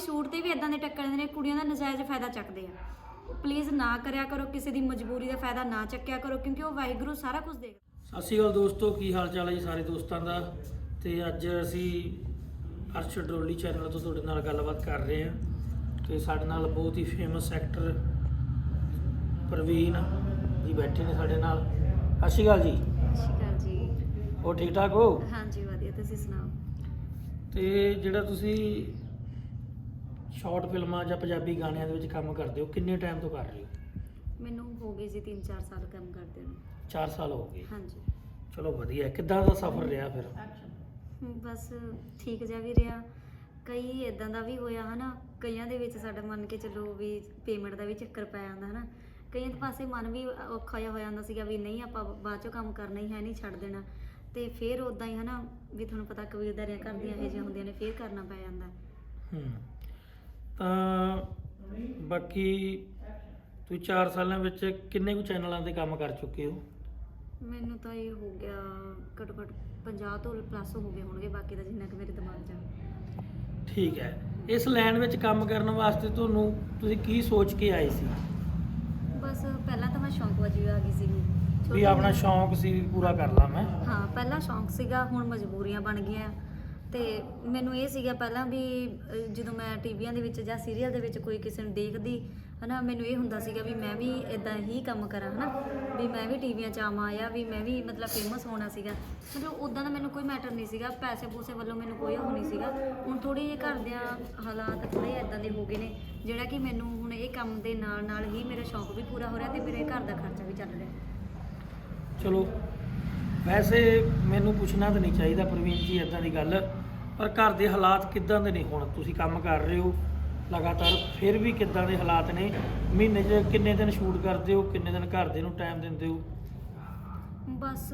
Shoot ਤੇ ਵੀ ਇਦਾਂ ਦੇ ਟੱਕਰਦੇ ਨੇ ਕੁੜੀਆਂ ਦਾ ਨਜਾਇਜ਼ ਫਾਇਦਾ ਚੱਕਦੇ ਆ। ਪਲੀਜ਼ ਨਾ ਕਰਿਆ ਕਰੋ ਕਿਸੇ ਦੀ ਮਜਬੂਰੀ ਦਾ ਫਾਇਦਾ ਨਾ ਚੱਕਿਆ ਕਰੋ ਕਿਉਂਕਿ ਉਹ ਵਾਹਿਗੁਰੂ ਸਾਰਾ ਕੁਝ ਦੇਖ ਸਤਿ ਸ਼੍ਰੀ ਅਕਾਲ ਦੋਸਤੋ ਕੀ ਹਾਲ ਚਾਲ ਹੈ ਜੀ ਸਾਰੇ ਦੋਸਤਾਂ ਦਾ? ਤੇ ਅੱਜ ਅਸੀਂ ਅਰਸ਼ ਡਰੋਲੀ ਚੈਨਲ ਤੋਂ ਤੁਹਾਡੇ ਨਾਲ ਗੱਲਬਾਤ ਕਰ ਰਹੇ ਹਾਂ। ਤੇ ਸਾਡੇ ਨਾਲ ਬਹੁਤ ਹੀ ਫੇਮਸ ਐਕਟਰ ਪ੍ਰਵੀਨ ਜੀ ਬੈਠੇ ਨੇ ਸਾਡੇ ਨਾਲ। ਸਤਿ ਸ਼੍ਰੀ ਅਕਾਲ ਜੀ। ਉਹ ਠੀਕ ਠਾਕ ਹੋ? ਹਾਂਜੀ ਵਧੀਆ। ਤੁਸੀਂ ਸੁਣਾਓ? ਤੇ ਜਿਹੜਾ ਤੁਸੀਂ ਸ਼ਾਰਟ ਫਿਲਮਾਂ ਜਾਂ ਪੰਜਾਬੀ ਗਾਣਿਆਂ ਦੇ ਵਿੱਚ ਕੰਮ ਕਰਦੇ ਹੋ? ਕਿੰਨੇ ਟਾਈਮ ਤੋਂ ਕਰ ਰਹੇ ਹੋ? ਮੈਨੂੰ ਹੋ ਗਏ ਜੀ 3-4 ਸਾਲ ਕੰਮ ਕਰਦੇ ਨੂੰ। 4 ਸਾਲ ਹੋ ਗਏ। ਹਾਂਜੀ। ਚਲੋ ਵਧੀਆ। ਕਿੱਦਾਂ ਦਾ ਸਫ਼ਰ ਰਿਹਾ ਫਿਰ? ਬਸ ਠੀਕ ਜਿਹਾ ਵੀ ਰਿਹਾ। ਕਈ ਇਦਾਂ ਦਾ ਵੀ ਹੋਇਆ ਹਨਾ ਕਈਆਂ ਦੇ ਵਿੱਚ ਸਾਡਾ ਮੰਨ ਕੇ ਚੱਲੋ ਵੀ ਪੇਮੈਂਟ ਦਾ ਵੀ ਚੱਕਰ ਪੈ ਜਾਂਦਾ ਹਨਾ। ਕਈਆਂ ਦੇ ਪਾਸੇ ਮਨ ਵੀ ਔਖਾ ਜਿਹਾ ਹੋ ਜਾਂਦਾ ਸੀਗਾ ਵੀ ਨਹੀਂ ਆਪਾਂ ਬਾਅਦ ਚੋਂ ਕੰਮ ਕਰਨਾ ਹੀ ਹੈ ਨਹੀਂ ਛੱਡ ਦੇਣਾ। ਤੇ ਫਿਰ ਉਦਾਂ ਹੀ ਹਨਾ ਵੀ ਤੁਹਾਨੂੰ ਪਤਾ ਕਬੀਲਦਾਰੀਆਂ ਕਰਦੀਆਂ ਇਹ ਜਿਹੀਆਂ ਹੁੰਦੀਆਂ ਨੇ ਫਿਰ ਕਰਨਾ ਪੈ ਜਾਂਦਾ। ਹੂੰ ਤਾਂ ਬਾਕੀ ਤੁਸੀਂ 4 ਸਾਲਾਂ ਵਿੱਚ ਕਿੰਨੇ ਕੁ ਚੈਨਲਾਂ ਤੇ ਕੰਮ ਕਰ ਚੁੱਕੇ ਹੋ? ਮੈਨੂੰ ਤਾਂ ਇਹ ਹੋ ਗਿਆ ਘੱਟੋ ਘੱਟ 50 ਤੋਂ ਪਲੱਸ ਹੋ ਗਏ ਹੋਣਗੇ ਬਾਕੀ ਦਾ ਜਿੰਨਾ ਕਿ ਮੇਰੇ ਦਿਮਾਗ 'ਚ ਆ। ਠੀਕ ਹੈ। ਇਸ ਲਾਈਨ ਵਿੱਚ ਕੰਮ ਕਰਨ ਵਾਸਤੇ ਤੁਹਾਨੂੰ ਤੁਸੀਂ ਕੀ ਸੋਚ ਕੇ ਆਏ ਸੀ? ਬਸ ਪਹਿਲਾਂ ਤਾਂ ਮੈਂ ਸ਼ੌਂਕ ਵਜੋਂ ਆ ਗਈ ਸੀਗੀ। ਵੀ ਛੋਟੇ ਆਪਣਾ ਹੁੰਦੇ- ਸ਼ੌਂਕ ਸੀ ਵੀ ਪੂਰਾ ਕਰ ਲਾਂ ਮੈਂ। ਹਾਂ ਪਹਿਲਾਂ ਸ਼ੌਂਕ ਸੀਗਾ ਹੁਣ ਮਜਬੂਰੀਆਂ ਬਣ ਗਈਆਂ। ਤੇ ਮੈਨੂੰ ਇਹ ਸੀਗਾ ਪਹਿਲਾਂ ਵੀ ਅਹ, ਜਦੋਂ ਮੈਂ ਟੀਵੀਆਂ ਦੇ ਵਿੱਚ ਜਾਂ ਸੀਰੀਅਲ ਦੇ ਵਿੱਚ ਕੋਈ ਕਿਸੇ ਨੂੰ ਦੇਖਦੀ ਹਨਾ ਮੈਨੂੰ ਇਹ ਹੁੰਦਾ ਸੀਗਾ ਵੀ ਮੈਂ ਵੀ ਇਦਾਂ ਹੀ ਕੰਮ ਕਰਾਂ ਹਨਾ ਵੀ ਮੈਂ ਵੀ ਟੀਵੀਆਂ 'ਚ ਆਵਾਂ ਜਾਂ ਵੀ ਮੈਂ ਵੀ ਮਤਲਬ ਫੇਮਸ ਹੋਣਾ ਸੀਗਾ। ਮਤਲਬ ਉਦਾਂ ਦਾ ਮੈਨੂੰ ਕੋਈ ਮੈਟਰ ਨਹੀਂ ਸੀਗਾ ਪੈਸੇ ਪੂਸੇ ਵੱਲੋਂ ਮੈਨੂੰ ਕੋਈ ਉਹ ਨਹੀਂ ਸੀਗਾ। ਹੁਣ ਥੋੜੀ ਜਿਹੇ ਘਰਦਿਆਂ ਹਾਲਾਤ ਥੋੜੇ ਇਦਾਂ ਦੇ ਹੋ ਗਏ ਨੇ ਜਿਹੜਾ ਕਿ ਮੈਨੂੰ ਹੁਣ ਇਹ ਕੰਮ ਦੇ ਨਾਲ ਨਾਲ ਹੀ ਮੇਰਾ ਸ਼ੌਂਕ ਵੀ ਪੂਰਾ ਹੋ ਰਿਹਾ ਤੇ ਮੇਰੇ ਘਰ ਦਾ ਖਰਚਾ ਵੀ ਚੱਲ ਰਿਹਾ। ਚਲੋ ਵੈਸੇ ਮੈਨੂੰ ਪੁੱਛਣਾ ਤਾਂ ਨਹੀਂ ਚਾਹੀਦਾ ਪ੍ਰਵੀਨ ਜੀ ਇਦਾਂ ਦੀ ਗੱਲ। ਪਰ ਘਰ ਦੇ ਹਾਲਾਤ ਕਿੱਦਾਂ ਦੇ ਨੇ ਹੁਣ? ਤੁਸੀਂ ਕੰਮ ਕਰ ਰਹੇ ਹੋ, ਲਗਾਤਾਰ ਫਿਰ ਵੀ ਕਿੱਦਾਂ ਦੇ ਹਾਲਾਤ ਨੇ? ਮਹੀਨੇ 'ਚ ਕਿੰਨੇ ਦਿਨ ਸ਼ੂਟ ਕਰਦੇ ਹੋ? ਕਿੰਨੇ ਦਿਨ ਘਰ ਦੇ ਨੂੰ ਟਾਈਮ ਦਿੰਦੇ ਹੋ? ਬਸ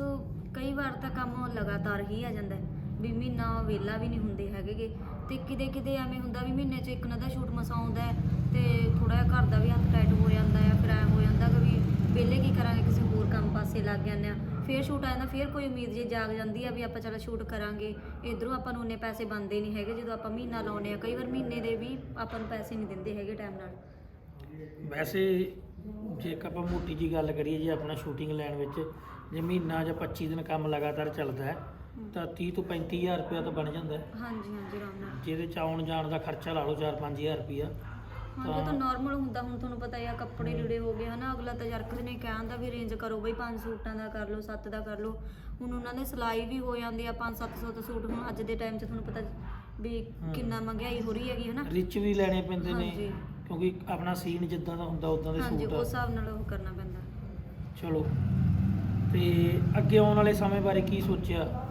ਕਈ ਵਾਰ ਤਾਂ ਕੰਮ ਲਗਾਤਾਰ ਹੀ ਆ ਜਾਂਦਾ ਹੈ। ਵੀ ਮਹੀਨਾ ਵਿਹਲਾ ਵੀ ਨਹੀਂ ਹੁੰਦੇ ਹੈਗੇਗੇ ਤੇ ਕਿਤੇ ਕਿਤੇ ਐਵੇਂ ਹੁੰਦਾ ਵੀ ਮਹੀਨੇ 'ਚ ਇੱਕ ਨਾ ਦਾ ਸ਼ੂਟ ਮਸਾ ਆਉਂਦਾ ਹੈ ਤੇ ਥੋੜਾ ਜਿਹਾ ਘਰ ਦਾ ਵੀ ਹੱਥ ਟਾਈਟ ਹੋ ਜਾਂਦਾ ਹੈ, ਫਿਰ ਐ ਹੋ ਜਾਂਦਾ ਕਿ ਵੀ ਵਿਹਲੇ ਕੀ ਕਰਾਂਗੇ, ਕਿਸੇ ਹੋਰ ਕੰਮ ਪਾਸੇ ਲੱਗ ਜਾਂਦੇ ਆ ਫੇਰ ਸ਼ੂਟ ਆ ਜਾਂਦਾ ਫੇਰ ਕੋਈ ਉਮੀਦ ਜੇ ਜਾਗ ਜਾਂਦੀ ਆ ਵੀ ਆਪਾਂ ਚਲ ਸ਼ੂਟ ਕਰਾਂਗੇ। ਇਧਰੋਂ ਆਪਾਂ ਨੂੰ ਉਹਨੇ ਪੈਸੇ ਬਣਦੇ ਨਹੀਂ ਹੈਗੇ ਜਦੋਂ ਆਪਾਂ ਮਹੀਨਾ ਲਾਉਨੇ ਆ। ਕਈ ਵਾਰ ਮਹੀਨੇ ਦੇ ਵੀ ਆਪਾਂ ਨੂੰ ਪੈਸੇ ਨਹੀਂ ਦਿੰਦੇ ਹੈਗੇ ਟਾਈਮ ਨਾਲ। ਵੈਸੇ ਜੇ ਆਪਾਂ ਮੋਟੀ ਜੀ ਗੱਲ ਕਰੀਏ ਜੇ ਆਪਣਾ ਸ਼ੂਟਿੰਗ ਲਾਈਨ ਵਿੱਚ ਜੇ ਮਹੀਨਾ ਜਾਂ 25 ਦਿਨ ਕੰਮ ਲਗਾਤਾਰ ਚੱਲਦਾ ਹੈ ਤਾਂ 30 ਤੋਂ 35000 ਰੁਪਇਆ ਤਾਂ ਬਣ ਜਾਂਦਾ ਹੈ। ਹਾਂਜੀ ਹਾਂਜੀ ਆਰਾਮ ਨਾਲ। ਜਿਹਦੇ ਚ ਆਉਣ ਜਾਣ ਦਾ ਖਰਚਾ ਲਾ ਲਓ 4-5000 ਰੁਪਇਆ। ਹਾਂ ਉਹ ਤਾਂ ਨਾਰਮਲ ਹੁੰਦਾ ਹੁਣ ਤੁਹਾਨੂੰ ਪਤਾ ਹੀ ਆ ਕੱਪੜੇ ਲੀੜੇ ਹੋ ਗਏ ਹਨਾ ਅਗਲਾ ਤਾਂ ਜਰਕਤ ਨੇ ਕਹਿੰਦਾ ਵੀ ਰੇਂਜ ਕਰੋ ਬਈ ਪੰਜ ਸੂਟਾਂ ਦਾ ਕਰ ਲਓ ਦਾ ਕਰ ਲਓ। ਹੁਣ ਉਹਨਾਂ ਦੇ ਸਿਲਾਈ ਵੀ ਹੋ ਜਾਂਦੀ ਆ 5-700 ਦਾ ਸੂਟ ਹੁਣ ਅੱਜ ਦੇ ਟਾਈਮ 'ਚ ਤੁਹਾਨੂੰ ਪਤਾ ਵੀ। ਕਿੰਨਾ ਮਹਿੰਗਾਈ ਹੋ ਰਹੀ ਹੈਗੀ ਹਨਾ। ਰਿਚ ਵੀ ਲੈਣੇ ਪੈਂਦੇ ਨੇ ਹਾਂਜੀ। ਕਿਉਂਕਿ ਆਪਣਾ ਸੀਨ ਜਿੱਦਾਂ ਦਾ ਹੁੰਦਾ ਉਦਾਂ ਦੇ ਹਾਂਜੀ ਸੂਟ ਉਸ ਆ। ਹਿਸਾਬ ਨਾਲ ਉਹ ਕਰਨਾ ਪੈਂਦਾ। ਚਲੋ। ਤੇ ਅੱਗੇ ਆਉਣ ਵਾਲੇ ਸਮੇਂ ਬਾਰੇ ਕੀ ਸੋਚਿਆ?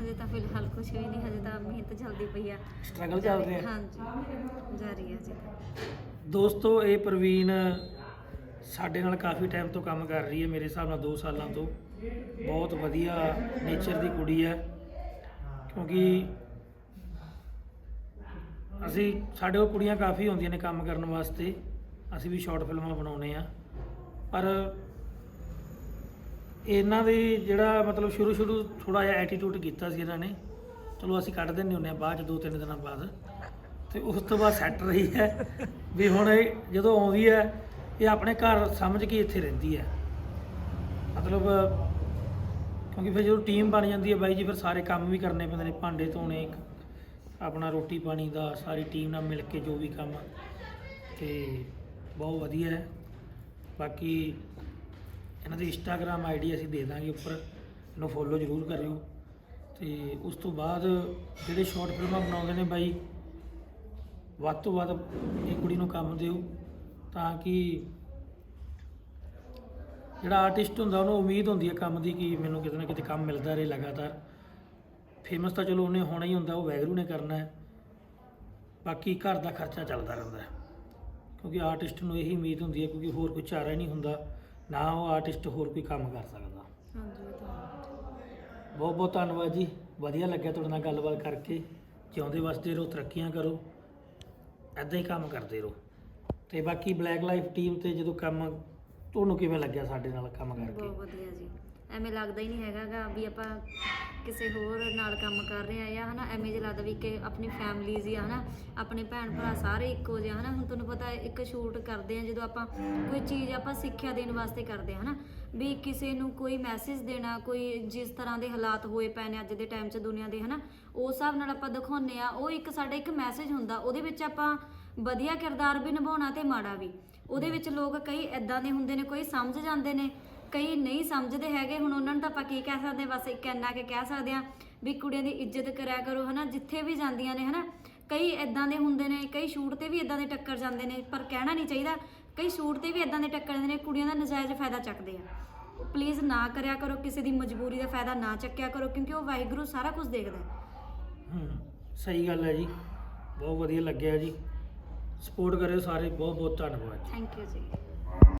ਹਜੇ ਤਾਂ ਫਿਲਹਾਲ ਕੁਝ ਵੀ ਨਹੀਂ ਹਜੇ ਤਾਂ ਮਿਹਨਤ ਚੱਲਦੀ ਪਈ ਆ। ਸਟਰਗਲ ਚੱਲ ਰਿਹਾ। ਹਾਂਜੀ ਜਾਰੀ ਹੈ ਜੀ। ਦੋਸਤੋ ਇਹ ਪ੍ਰਵੀਨ ਸਾਡੇ ਨਾਲ ਕਾਫੀ ਟਾਈਮ ਤੋਂ ਕੰਮ ਕਰ ਰਹੀ ਹੈ ਮੇਰੇ ਹਿਸਾਬ ਨਾਲ 2 ਸਾਲਾਂ ਤੋਂ। ਬਹੁਤ ਵਧੀਆ ਨੇਚਰ ਦੀ ਕੁੜੀ ਹੈ। ਕਿਉਂਕਿ ਅਸੀਂ ਸਾਡੇ ਕੋਲ ਕੁੜੀਆਂ ਕਾਫੀ ਹੁੰਦੀਆਂ ਨੇ ਕੰਮ ਕਰਨ ਵਾਸਤੇ। ਅਸੀਂ ਵੀ ਸ਼ਾਰਟ ਫਿਲਮਾਂ ਬਣਾਉਨੇ ਆ ਪਰ ਇਹਨਾਂ ਦੇ ਜਿਹੜਾ ਮਤਲਬ ਸ਼ੁਰੂ ਸ਼ੁਰੂ ਥੋੜਾ ਜਿਹਾ ਐਟੀਟਿਊਡ ਕੀਤਾ ਸੀ ਇਹਨਾਂ ਨੇ। ਚਲੋ ਅਸੀਂ ਕੱਢ ਦਿੰਦੇ ਹੁੰਦੇ ਆ ਬਾਅਦ ਚ, ਦੋ ਤਿੰਨ ਦਿਨਾਂ ਬਾਅਦ। ਤੇ ਉਸ ਤੋਂ ਬਾਅਦ ਸੈੱਟ ਰਹੀ ਹੈ ਵੀ ਹੁਣ ਇਹ ਜਦੋਂ ਆਉਂਦੀ ਹੈ, ਇਹ ਆਪਣੇ ਘਰ ਸਮਝ ਕੇ ਇੱਥੇ ਰਹਿੰਦੀ ਹੈ। ਮਤਲਬ ਕਿਉਂਕਿ ਫਿਰ ਜਦੋਂ ਟੀਮ ਬਣ ਜਾਂਦੀ ਹੈ ਬਾਈ ਜੀ, ਫਿਰ ਸਾਰੇ ਕੰਮ ਵੀ ਕਰਨੇ ਪੈਂਦੇ ਨੇ, ਭਾਂਡੇ ਧੋਣੇ, ਆਪਣਾ ਰੋਟੀ ਪਾਣੀ ਦਾ, ਸਾਰੀ ਟੀਮ ਨਾਲ ਮਿਲ ਕੇ ਜੋ ਵੀ ਕੰਮ। ਤੇ ਬਹੁਤ ਵਧੀਆ ਹੈ। ਬਾਕੀ ਇਹਨਾਂ ਦੀ ਇੰਸਟਾਗ੍ਰam ਆਈਡੀ ਅਸੀਂ ਦੇ ਦਾਂਗੇ ਉੱਪਰ। ਇਹਨੂੰ ਫੋਲੋ ਜ਼ਰੂਰ ਕਰਿਓ। ਤੇ ਉਸ ਤੋਂ ਬਾਅਦ ਜਿਹੜੇ ਸ਼ਾਰਟ ਫਿਲਮਾਂ ਬਣਾਉਂਦੇ ਨੇ ਬਾਈ, ਵੱਧ ਤੋਂ ਵੱਧ ਇਹ ਕੁੜੀ ਨੂੰ ਕੰਮ ਦਿਓ ਤਾਂ ਕਿ ਜਿਹੜਾ ਆਰਟਿਸਟ ਹੁੰਦਾ ਉਹਨੂੰ ਉਮੀਦ ਹੁੰਦੀ ਹੈ ਕੰਮ ਦੀ ਕਿ ਮੈਨੂੰ ਕਿਤੇ ਨਾ ਕਿਤੇ ਕੰਮ ਮਿਲਦਾ ਰਹੇ ਲਗਾਤਾਰ। ਫੇਮਸ ਤਾਂ ਚਲੋ ਉਹਨੇ ਹੋਣਾ ਹੀ ਹੁੰਦਾ, ਉਹ ਵੈਗਰੂ ਨੇ ਕਰਨਾ ਹੈ। ਬਾਕੀ ਘਰ ਦਾ ਖਰਚਾ ਚੱਲਦਾ ਰਹਿੰਦਾ ਹੈ। ਕਿਉਂਕਿ ਆਰਟਿਸਟ ਨੂੰ ਇਹੀ ਉਮੀਦ ਹੁੰਦੀ ਹੈ ਕਿਉਂਕਿ ਹੋਰ ਕੋਈ ਚਾਰਾ ਹੀ ਨਹੀਂ ਹੁੰਦਾ। ਨਾ ਉਹ ਆਰਟਿਸਟ ਹੋਰ ਕੋਈ ਕੰਮ ਕਰ ਸਕਦਾ। ਹਾਂਜੀ ਇਹ ਤਾਂ ਹੈ। ਬਹੁਤ ਬਹੁਤ ਧੰਨਵਾਦ ਜੀ। ਵਧੀਆ ਲੱਗਿਆ ਤੁਹਾਡੇ ਨਾਲ ਗੱਲਬਾਤ ਕਰਕੇ। ਜਿਉਂਦੇ ਵਸਦੇ ਰਹੋ ਤਰੱਕੀਆਂ ਕਰੋ। ਐਦਾਂ ਹੀ ਕੰਮ ਕਰਦੇ ਰਹੋ। ਤੇ ਬਾਕੀ ਬਲੈਕ ਲਾਈਫ ਟੀਮ ਤੇ ਜਦੋਂ ਕੰਮ ਤੁਹਾਨੂੰ ਕਿਵੇਂ ਲੱਗਿਆ ਸਾਡੇ ਨਾਲ ਕੰਮ ਕਰਕੇ? ਬਹੁਤ ਵਧੀਆ ਜੀ। ਐਵੇਂ ਲੱਗਦਾ ਹੀ ਨਹੀਂ ਹੈਗਾਗਾ ਵੀ ਆਪਾਂ ਕਿਸੇ ਹੋਰ ਨਾਲ ਕੰਮ ਕਰ ਰਹੇ ਆ ਜਾਂ ਹਨਾ, ਐਵੇਂ ਜਿਹਾ ਲੱਗਦਾ ਵੀ ਕਿ ਆਪਣੀ ਫੈਮਲੀਜ਼ ਆ ਹਨਾ, ਆਪਣੇ ਭੈਣ ਭਰਾ ਸਾਰੇ ਇੱਕੋ ਜਿਹੇ ਆ ਹਨਾ। ਹੁਣ ਤੁਹਾਨੂੰ ਪਤਾ ਇੱਕ ਸ਼ੂਟ ਕਰਦੇ ਆ ਜਦੋਂ ਆਪਾਂ ਕੋਈ ਚੀਜ਼ ਆਪਾਂ ਸਿੱਖਿਆ ਦੇਣ ਵਾਸਤੇ ਕਰਦੇ ਆ ਹਨਾ। ਵੀ ਕਿਸੇ ਨੂੰ ਕੋਈ ਮੈਸੇਜ ਦੇਣਾ, ਕੋਈ ਜਿਸ ਤਰ੍ਹਾਂ ਦੇ ਹਾਲਾਤ ਹੋਏ ਪਏ ਨੇ ਅੱਜ ਦੇ ਟਾਈਮ 'ਚ ਦੁਨੀਆ ਦੇ ਹਨਾ, ਉਸ ਹਿਸਾਬ ਨਾਲ ਆਪਾਂ ਦਿਖਾਉਂਦੇ ਆ ਉਹ ਇੱਕ ਸਾਡਾ ਇੱਕ ਮੈਸੇਜ ਹੁੰਦਾ, ਉਹਦੇ ਵਿੱਚ ਆਪਾਂ ਵਧੀਆ ਕਿਰਦਾਰ ਵੀ ਨਿਭਾਉਣਾ ਤੇ ਮਾੜਾ ਵੀ। ਉਹਦੇ ਵਿੱਚ ਲੋਕ ਕਈ ਇਦਾਂ ਦੇ ਹੁੰਦੇ ਨੇ, ਕੋਈ ਸਮਝ ਜਾਂਦੇ ਨੇ। ਕਈ ਨਹੀਂ ਸਮਝਦੇ ਹੈਗੇ ਹੁਣ ਉਹਨਾਂ ਨੂੰ ਤਾਂ ਆਪਾਂ ਕੀ ਕਹਿ ਸਕਦੇ ਬਸ ਇੱਕ ਇੰਨਾ ਕਿ ਕਹਿ ਸਕਦੇ ਆ ਵੀ ਕੁੜੀਆਂ ਦੀ ਇੱਜ਼ਤ ਕਰਿਆ ਕਰੋ ਹਨਾ ਜਿੱਥੇ ਵੀ ਜਾਂਦੀਆਂ ਨੇ ਹਨਾ ਕਈ ਇਦਾਂ ਦੇ ਹੁੰਦੇ ਨੇ ਕਈ ਸ਼ੂਟ ਤੇ ਵੀ ਇਦਾਂ ਦੇ ਟੱਕਰ ਜਾਂਦੇ ਨੇ ਪਰ ਕਹਿਣਾ ਨਹੀਂ ਚਾਹੀਦਾ ਕਈ ਸ਼ੂਟ ਤੇ ਵੀ ਇਦਾਂ ਦੇ ਟੱਕਰ ਜਾਂਦੇ ਨੇ ਕੁੜੀਆਂ ਦਾ ਨਜਾਇਜ਼ ਫਾਇਦਾ ਚੱਕਦੇ ਆ। ਪਲੀਜ਼ ਨਾ ਕਰਿਆ ਕਰੋ ਕਿਸੇ ਦੀ ਮਜਬੂਰੀ ਦਾ ਫਾਇਦਾ ਨਾ ਚੱਕਿਆ ਕਰੋ ਕਿਉਂਕਿ ਉਹ ਵਾਹਿਗੁਰੂ ਸਾਰਾ ਕੁਝ ਦੇਖਦਾ ਹੈ। ਹੂੰ ਸਹੀ ਗੱਲ ਹੈ ਜੀ ਬਹੁਤ ਵਧੀਆ ਲੱਗਿਆ ਜੀ ਸਪੋਰਟ ਕਰਿਓ ਸਾਰੇ ਬਹੁਤ ਬਹੁਤ ਧੰਨਵਾਦ ਥੈਂਕ ਯੂ ਜੀ।